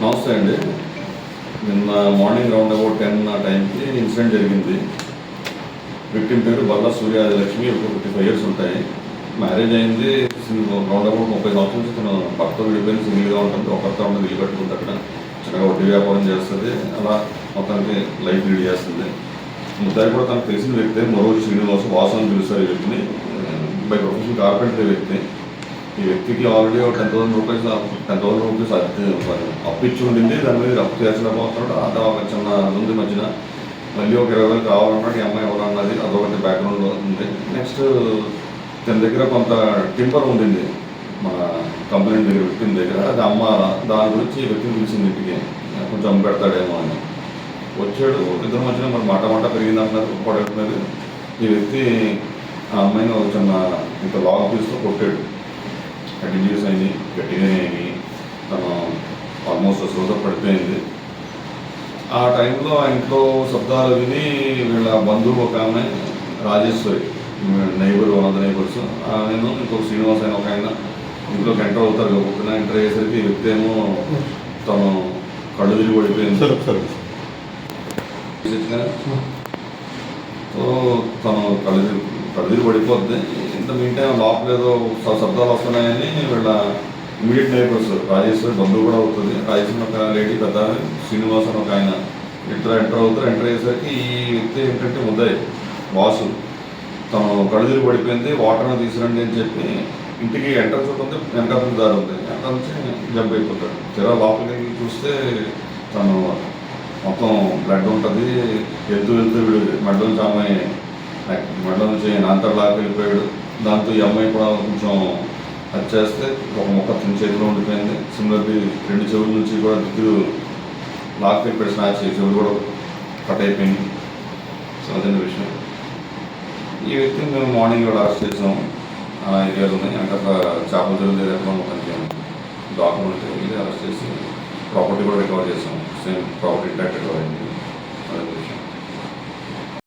నమస్తే అండి. నిన్న మార్నింగ్ రౌండ్ అబౌట్ టెన్ ఆ టైంకి ఇన్సిడెంట్ జరిగింది. విక్టిమ్ పేరు బల్ల సూర్య లక్ష్మి ఒక ఫిఫ్టీ ఫైవ్ ఇయర్స్ ఉంటాయి. మ్యారేజ్ అయింది రౌండ్ అబౌట్ ముప్పై సంవత్సరాల నుంచి తను భర్త విడిపోయిన సింగిల్గా ఉంటుంది. ఒకరితో ఉంటుంది ఇల్లు కట్టుకుంది అక్కడ. చిన్నగా వడ్డీ వ్యాపారం చేస్తుంది. అలా మొత్తానికి లైఫ్ లీడ్ చేస్తుంది. ముద్దాయి కూడా తనకు తెలిసిన వ్యక్తి మరోజు శ్రీనివాస్ వాసు అని పిలుస్తారు ఈ వ్యక్తిని. బై ప్రొఫెషన్ కార్పెంటర్ వ్యక్తి. ఈ వ్యక్తికి ఆల్రెడీ ఒక ten thousand rupees ten thousand rupees అప్పు ఇచ్చి ఉండింది దాని మీద అప్పు చేర్చలేకపోతున్నాడు అది ఒక చిన్న ఉంది మధ్యన. మళ్ళీ ఒక ఇరవై వేలు కావాలన్నాడు ఈ అమ్మాయి ఎవరన్నది అదొకటి బ్యాక్గ్రౌండ్లో ఉంది. నెక్స్ట్ తన దగ్గర కొంత టింపర్ ఉండింది. మన కంప్లైంట్ దగ్గర వ్యక్తి దగ్గర. అది అమ్మ దాని గురించి ఈ వ్యక్తిని పిలిచింది ఇంటికి. కొంచెం పెడతాడేమో అని. వచ్చాడు. ఇద్దరు మధ్యన మరి మాట మాట పెరిగింది అంటున్నారు. పడుతున్నది ఈ వ్యక్తి ఆ అమ్మాయిని ఒక చిన్న ఇంత లాగ్ పీస్తో కొట్టాడు. కంటిన్యూస్ అయింది గట్టిగానే అయింది. తను ఆల్మోస్ట్ శ్రోత పడిపోయింది. ఆ టైంలో ఆ ఇంట్లో శబ్దాలు విని వీళ్ళ బంధువు ఒక ఆమె Rajeshwari neighbour one of the neighbours నేను ఇంకొక శ్రీనివాస్ అని ఒక ఆయన ఇంట్లోకి ఎంటర్ అవుతారు. ఒక్కొక్క ఎంటర్ అయ్యేసరికి వ్యక్తి ఏమో తను కళ్ళు తిరిగి పడిపోయింది. సో తను కళ్ళు కళ్ళు పడిపోద్ది. ఇంత మీన్ టైం లోపల ఏదో శబ్దాలు వస్తున్నాయని వీళ్ళ ఇమీడియట్ నైబర్స్ రాజేశ్వరి బంధువు కూడా అవుతుంది. రాజేశ్వరి ఒక లేడీ పెద్ద శ్రీనివాస్ అని ఒక ఆయన. ఇద్దరు ఎంటర్ అవుతారు. ఎంటర్ అయ్యేసరికి ఈ వ్యక్తి ఏంటంటే ముద్దాయి వాసు తను కళ్ళు పడిపోయింది. వాటర్ని తీసుకురండి అని చెప్పి ఇంటికి ఎంటర్ చూడండి వెనకాల దారి ఉంది. వెనకాల నుంచి జంప్ అయిపోతాడు. తీరా లోపలికి చూస్తే తను మొత్తం బ్లడ్ ఉంటుంది. వెళ్తూ వెళ్తూ వీడు మెడలో నుంచి ఆ అమ్మాయి మెడలో నుంచి నాంతర్లాగా వెళ్ళిపోయాడు దాంతో ఈ అమ్మాయి కూడా కొంచెం అది చేస్తే ఒక మొక్క తన చేతిలో ఉండిపోయింది. సిమిలర్లీ రెండు చెవుల నుంచి కూడా దిగులు లాక్ పెట్టి స్నాచ్ చెవులు కూడా కట్ అయిపోయింది సో అదే విషయం. ఈ వ్యక్తిని మేము మార్నింగ్ కూడా అరెస్ట్ చేసాము ఆ ఏరియాలో ఉన్నాయి అక్కడ చేపల చెరువు దగ్గర ఎక్కడ మొత్తానికి డాక్యుమెంట్ వెళ్ళి అరెస్ట్ చేసి ప్రాపర్టీ కూడా రికవర్ చేసాం. సేమ్ ప్రాపర్టీ ఇంటాక్ట్ రికవర్ అయింది. అదే విషయం.